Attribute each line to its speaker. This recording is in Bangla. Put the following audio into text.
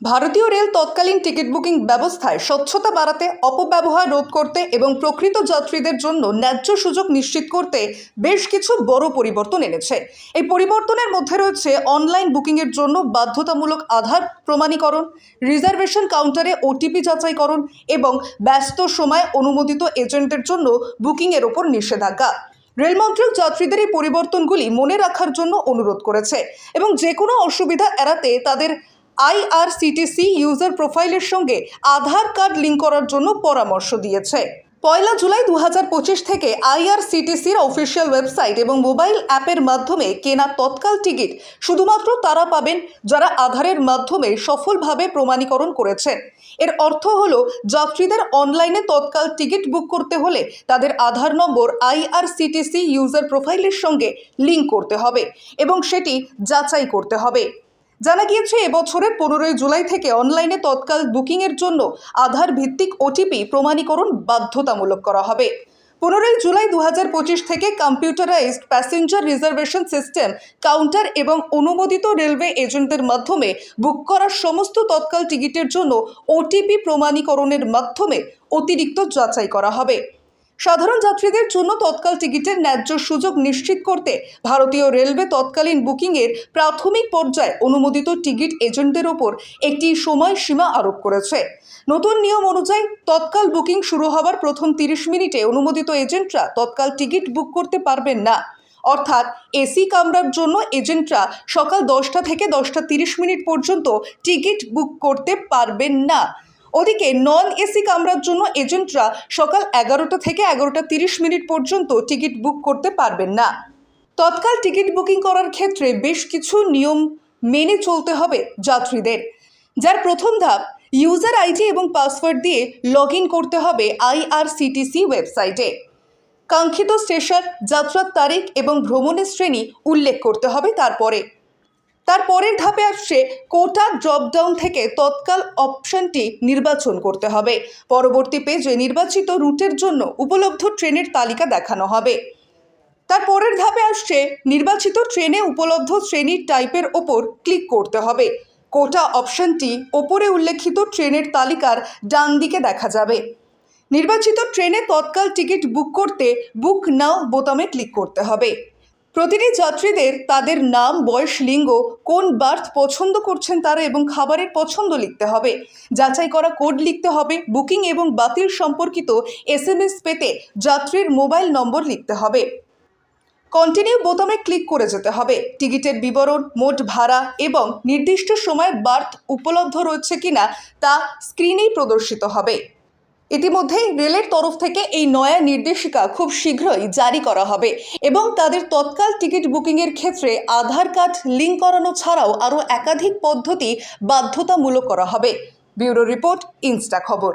Speaker 1: ভারতীয় রেল তৎকালীন টিকিট বুকিং ব্যবস্থায় স্বচ্ছতা বাড়াতে, অপব্যবহার রোধ করতে এবং প্রকৃত যাত্রীদের জন্য ন্যায্য সুযোগ নিশ্চিত করতে বেশ কিছু বড় পরিবর্তন এনেছে। এই পরিবর্তনের মধ্যে রয়েছে অনলাইন বুকিংয়ের জন্য বাধ্যতামূলক আধার প্রমাণীকরণ, রিজার্ভেশন কাউন্টারে ওটিপি যাচাইকরণ এবং ব্যস্ত সময় অনুমোদিত এজেন্টের জন্য বুকিংয়ের ওপর নিষেধাজ্ঞা। রেল মন্ত্রক যাত্রীদের এই পরিবর্তনগুলি মনে রাখার জন্য অনুরোধ করেছে এবং যে কোনো অসুবিধা এড়াতে তাদের আইআরসিটিসি ইউজার প্রোফাইলের সঙ্গে আধার কার্ড লিঙ্ক করার জন্য পরামর্শ দিয়েছে। পয়লা জুলাই দু হাজার পঁচিশ থেকে আইআরসিটিসির অফিসিয়াল ওয়েবসাইট এবং মোবাইল অ্যাপের মাধ্যমে কেনা তৎকাল টিকিট শুধুমাত্র তারা পাবেন যারা আধারের মাধ্যমে সফলভাবে প্রমাণীকরণ করেছেন এর অর্থ হলো, যাত্রীদের অনলাইনে তৎকাল টিকিট বুক করতে হলে তাদের আধার নম্বর আইআরসিটিসি ইউজার প্রোফাইলের সঙ্গে লিঙ্ক করতে হবে এবং সেটি যাচাই করতে হবে। জানা গিয়েছে, এবছরের পনেরোই জুলাই থেকে অনলাইনে তৎকাল বুকিংয়ের জন্য আধার ভিত্তিক ওটিপি প্রমাণীকরণ বাধ্যতামূলক করা হবে। পনেরোই জুলাই দু হাজার পঁচিশ থেকে computerised passenger reservation system, counter এবং অনুমোদিত রেলওয়ে এজেন্টদের মাধ্যমে বুক করা সমস্ত তৎকাল টিকিটের জন্য ওটিপি প্রমাণীকরণের মাধ্যমে অতিরিক্ত যাচাই করা হবে। সাধারণ যাত্রীদের জন্য তৎকাল টিকিটের ন্যায্য সুযোগ নিশ্চিত করতে ভারতীয় রেলওয়ে তৎকালীন বুকিংয়ের প্রাথমিক পর্যায়ে অনুমোদিত টিকিট এজেন্টদের ওপর একটি সময়সীমা আরোপ করেছে। নতুন নিয়ম অনুযায়ী তৎকাল বুকিং শুরু হওয়ার প্রথম তিরিশ মিনিটে অনুমোদিত এজেন্টরা তৎকাল টিকিট বুক করতে পারবেন না। অর্থাৎ এসি কামরার জন্য এজেন্টরা সকাল দশটা থেকে দশটা তিরিশ মিনিট পর্যন্ত টিকিট বুক করতে পারবেন না। ওদিকে নন এসি কামরার জন্য এজেন্টরা সকাল এগারোটা থেকে এগারোটা তিরিশ মিনিট পর্যন্ত টিকিট বুক করতে পারবেন না। তৎকাল টিকিট বুকিং করার ক্ষেত্রে বেশ কিছু নিয়ম মেনে চলতে হবে যাত্রীদের। যার প্রথম ধাপ, ইউজার আইডি এবং পাসওয়ার্ড দিয়ে লগ করতে হবে আইআরসিটিসি ওয়েবসাইটে। কাঙ্ক্ষিত স্টেশন, যাত্রার তারিখ এবং ভ্রমণের শ্রেণি উল্লেখ করতে হবে তারপরে। তার পরের ধাপে আসছে কোটা ড্রপডাউন থেকে তৎকাল অপশনটি নির্বাচন করতে হবে। পরবর্তী পেজে নির্বাচিত রুটের জন্য উপলব্ধ ট্রেনের তালিকা দেখানো হবে। তার পরের ধাপে আসছে নির্বাচিত ট্রেনে উপলব্ধ শ্রেণির টাইপের ওপর ক্লিক করতে হবে। কোটা অপশনটি ওপরে উল্লেখিত ট্রেনের তালিকার ডান দিকে দেখা যাবে। নির্বাচিত ট্রেনে তৎকাল টিকিট বুক করতে বুক নাও বোতামে ক্লিক করতে হবে। প্রতিটি যাত্রীদের তাদের নাম, বয়স, লিঙ্গ, কোন বার্থ পছন্দ করছেন তারা এবং খাবারের পছন্দ লিখতে হবে। যাচাই করা কোড লিখতে হবে, বুকিং এবং বাতিল সম্পর্কিত এসএমএস পেতে যাত্রীর মোবাইল নম্বর লিখতে হবে। কন্টিনিউ বোতামে ক্লিক করে যেতে হবে। টিকিটের বিবরণ, মোট ভাড়া এবং নির্দিষ্ট সময় বার্থ উপলব্ধ রয়েছে কিনা তা স্ক্রিনেই প্রদর্শিত হবে। ইতিমধ্যেই রেলের তরফ থেকে এই নয়া নির্দেশিকা খুব শীঘ্রই জারি করা হবে এবং তাদের তৎকাল টিকিট বুকিংয়ের ক্ষেত্রে আধার কার্ড লিঙ্ক করানো ছাড়াও আরও একাধিক পদ্ধতি বাধ্যতামূলক করা হবে। ব্যুরো রিপোর্ট, ইনস্টা খবর।